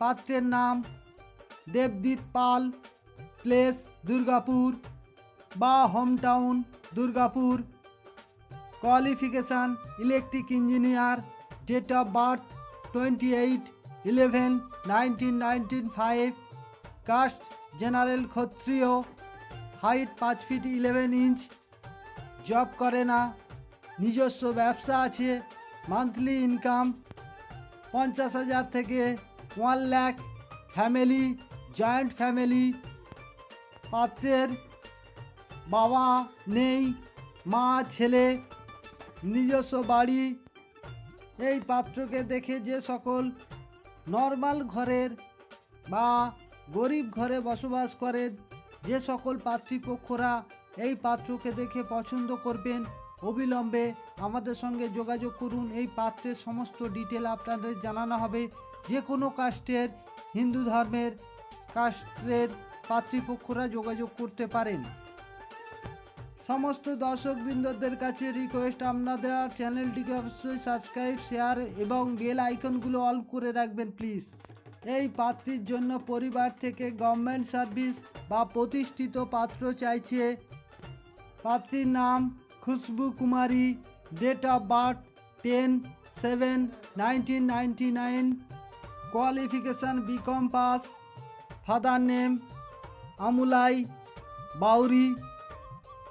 পাত্রের নাম দেবদীপ পাল প্লেস দুর্গাপুর বা home town Durgapur. Qualification electric engineer date of birth twenty eight eleven nineteen nineteen five. Caste general Kshatriya, height পাঁচ feet eleven inch. Job করে না, নিজস্ব ব্যবসা আছে, মান্থলি ইনকাম পঞ্চাশ হাজার থেকে one lakh family, joint family, পাত্রের বাবা নেই, মা, ছেলে, নিজস্ব বাড়ি। এই পাত্রকে দেখে যে সকল নর্মাল ঘরের বা গরিব ঘরে বসবাস করেন, যে সকল পাত্রীপক্ষরা এই পাত্রকে দেখে পছন্দ করবেন, অবিলম্বে আমাদের সঙ্গে যোগাযোগ করুন। এই পাত্রের সমস্ত ডিটেল আপনাদের জানানো হবে। যে কোনো কাস্টের, হিন্দু ধর্মের কাস্টের পাত্রীপক্ষরা যোগাযোগ করতে পারেন। সমস্ত দর্শকবৃন্দদের কাছে রিকোয়েস্ট আপনাদের চ্যানেলটিকে অবশ্যই সাবস্ক্রাইব শেয়ার এবং বেল আইকনগুলো অল করে রাখবেন প্লিজ এই পাত্রীর জন্য পরিবার থেকে গভর্নমেন্ট সার্ভিস বা প্রতিষ্ঠিত পাত্র চাইছে। পাত্রীর নাম Khushbu Kumari date of birth ten seven nineteen ninety nine qualification B Com pass father name Amulai Bauri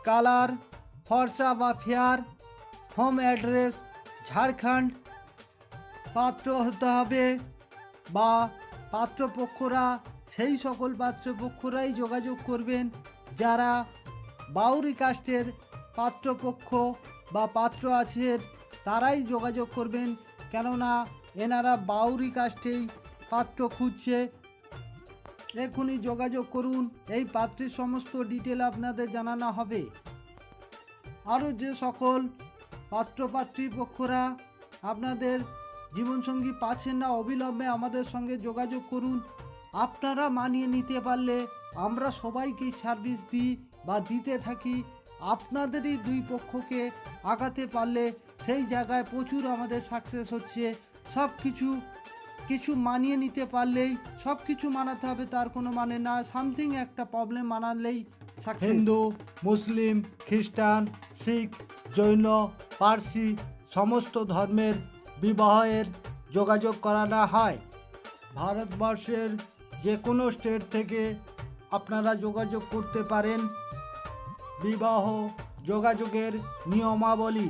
colour ফর্সা বা ফেয়ার হোম অ্যাড্রেস ঝাড়খণ্ড পাত্র হতে হবে বা পাত্রপক্ষরা, সেই সকল পাত্রপক্ষরাই যোগাযোগ করবেন। যারা বাউরি কাস্টের পাত্রপক্ষ বা পাত্র আছেন তারাই যোগাযোগ করবেন। কেননা এনারা বাউরি কাস্টেই পাত্র খুঁজছে। এখনই যোগাযোগ করুন, এই পাত্রের সমস্ত ডিটেল আপনাদের জানানো হবে। আরও যে সকল পাত্রপাত্রী পক্ষরা আপনাদের জীবনসঙ্গী পাচ্ছেন না, অবিলম্বে আমাদের সঙ্গে যোগাযোগ করুন। আপনারা মানিয়ে নিতে পারলে আমরা সবাইকে সার্ভিস দিই বা দিতে থাকি। আপনাদেরই দুই পক্ষকে আগাতে পারলে সেই জায়গায় প্রচুর আমাদের সাকসেস হচ্ছে। সব কিছু কিছু মানিয়ে নিতে পারলেই সব কিছু মানাতে হবে, তার কোনো মানে না। সামথিং একটা প্রবলেম মানালেই হিন্দু, মুসলিম, খ্রিস্টান, শিখ, জৈন, পার্সি, সমস্ত ধর্মের বিবাহের যোগাযোগ করানো হয়। ভারতবর্ষের যে কোনো স্টেট থেকে আপনারা যোগাযোগ করতে পারেন। বিবাহ যোগাযোগের নিয়মাবলী।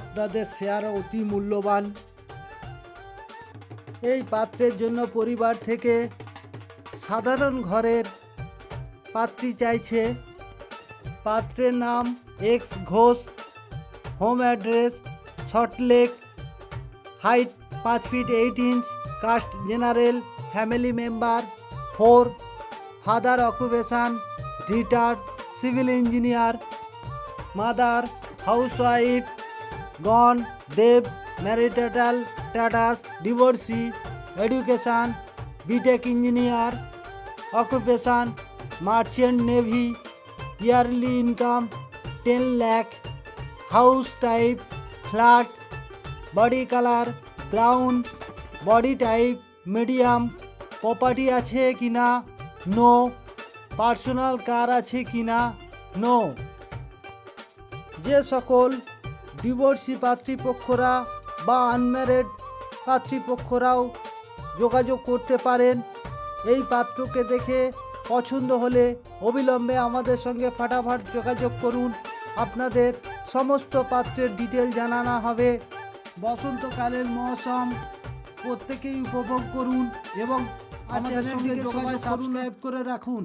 আপনাদের শেয়ার অতি মূল্যবান। এই পাত্রের জন্য পরিবার থেকে সাধারণ ঘরের পাত্রী চাইছে। পাত্রের নাম X Ghosh home address Saltlake height পাঁচ feet eight inch caste general family member four father occupation retired civil engineer mother housewife গন দেব marital status divorcee, education, B Tech engineer, occupation, merchant navy, yearly income, ten lakh, house type, flat, body colour, brown, body type, medium, property আছে কি না? No. Personal কার আছে কি না? No. যে সকল divorcee পাত্রীপক্ষরা বা unmarried পাত্রীপক্ষরাও যোগাযোগ করতে পারেন। এই পাত্রকে দেখে পছন্দ হলে অবিলম্বে আমাদের সঙ্গে ফাটাফাট যোগাযোগ করুন। আপনাদের সমস্ত পাত্রের ডিটেল জানানো হবে। বসন্তকালের মৌসুম প্রত্যেকেই উপভোগ করুন এবং আমাদের সঙ্গে যোগাযোগ সাবস্ক্রাইব করে রাখুন।